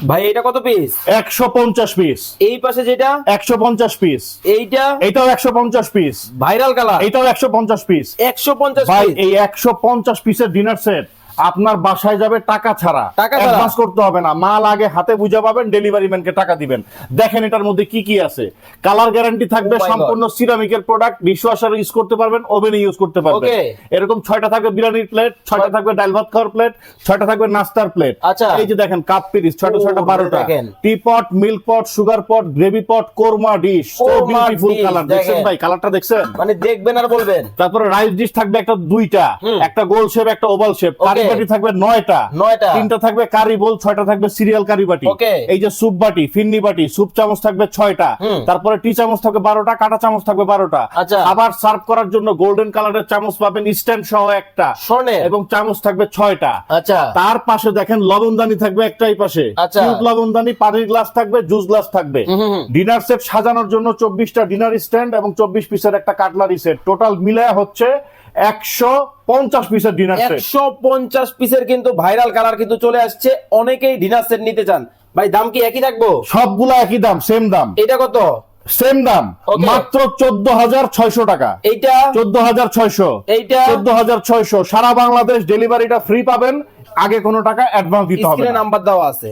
ভাই এটা কত পিস একশো পঞ্চাশ পিস এই পাশে যেটা? একশো পঞ্চাশ পিস এইটা? এটাও একশো পঞ্চাশ পিস ভাইরাল কালার এটাও একশো পঞ্চাশ পিস একশো পঞ্চাশ ভাই এই একশো পঞ্চাশ পিসের ডিনার সেট আপনার বাসায় যাবে টাকা ছাড়া। টাকা অ্যাডভান্স করতে হবে না। মাল আগে হাতে বুঝে পাবেন ডেলিভারি ম্যানকে টাকা দিবেন। দেখেন এটার মধ্যে কি কি আছে। কালার গ্যারান্টি থাকবে Oh. সম্পূর্ণ সিরামিকের প্রোডাক্ট ডিশওয়াশার ইউজ করতে পারবেন ওভেনে ইউজ করতে পারবেন। এরকম ছয়টা থাকবে বিরিয়ানির প্লেট ছয়টা থাকবে ডাল ভাত খাওয়ার প্লেট ছয়টা থাকবে নাস্তার প্লেট আচ্ছা। এই যে দেখেন কাপ পিরিস ছয়টা ছয়টা বারোটা। Tea pot milk pot sugar pot gravy pot korma dish Korma beautiful colour দেখছেন দেখেন। ভাই কালারটা দেখছেন? মানে দেখবেন আর বলবেন। তারপরে রাইস ডিশ থাকবে একটা দুইটা। একটা গোল শেপ একটা ওভাল শেপ কারি. বাটি থাকবে নয়টা। নয়টা। তিনটা থাকবে কারি বোল ছয়টা থাকবে সিরিয়াল কারি বাটি এই যে স্যুপ বাটি ফিন্নি বাটি স্যুপ চামচ থাকবে ছয়টা। তারপরে টি চামচ থাকবে বারোটা কাটা চামচ থাকবে বারোটা। আচ্ছা। আবার সার্ভ করার জন্য গোল্ডেন কালারের চামচ পাবেন স্ট্যান্ড সহ একটা। স্বর্ণের? এবং চামচ থাকবে ছয়টা। আচ্ছা। তার পাশে দেখেন লবণদানি থাকবে একটাই পাশে। আচ্ছা। কিউব লবণদানি পানির গ্লাস থাকবে জুস গ্লাস থাকবে। ডিনার সেট সাজানোর জন্য চব্বিশটা ডিনার স্ট্যান্ড এবং চব্বিশ পিসের একটা কাটলারি সেট। টোটাল মিলায় হচ্ছে একশো পঞ্চাশ পিসের ডিনার সেট একশো পঞ্চাশ পিসের কিন্তু ভাইরাল কালার কিন্তু চলে আসছে। অনেকেই ডিনার সেট নিতে চান। ভাই দাম কি একই থাকব? সবগুলা একই দাম সেম দাম। এটা কত? সেম দাম। মাত্র চোদ্দ হাজার ছয়শো টাকা। এইটা? চোদ্দ হাজার ছয়শো। এইটা? চোদ্দ হাজার ছয়শো। সারা বাংলাদেশ ডেলিভারিটা ফ্রি পাবেন। আগে কোনো টাকা অ্যাডভান্স দিতে হবে নাম্বার দেওয়া আছে।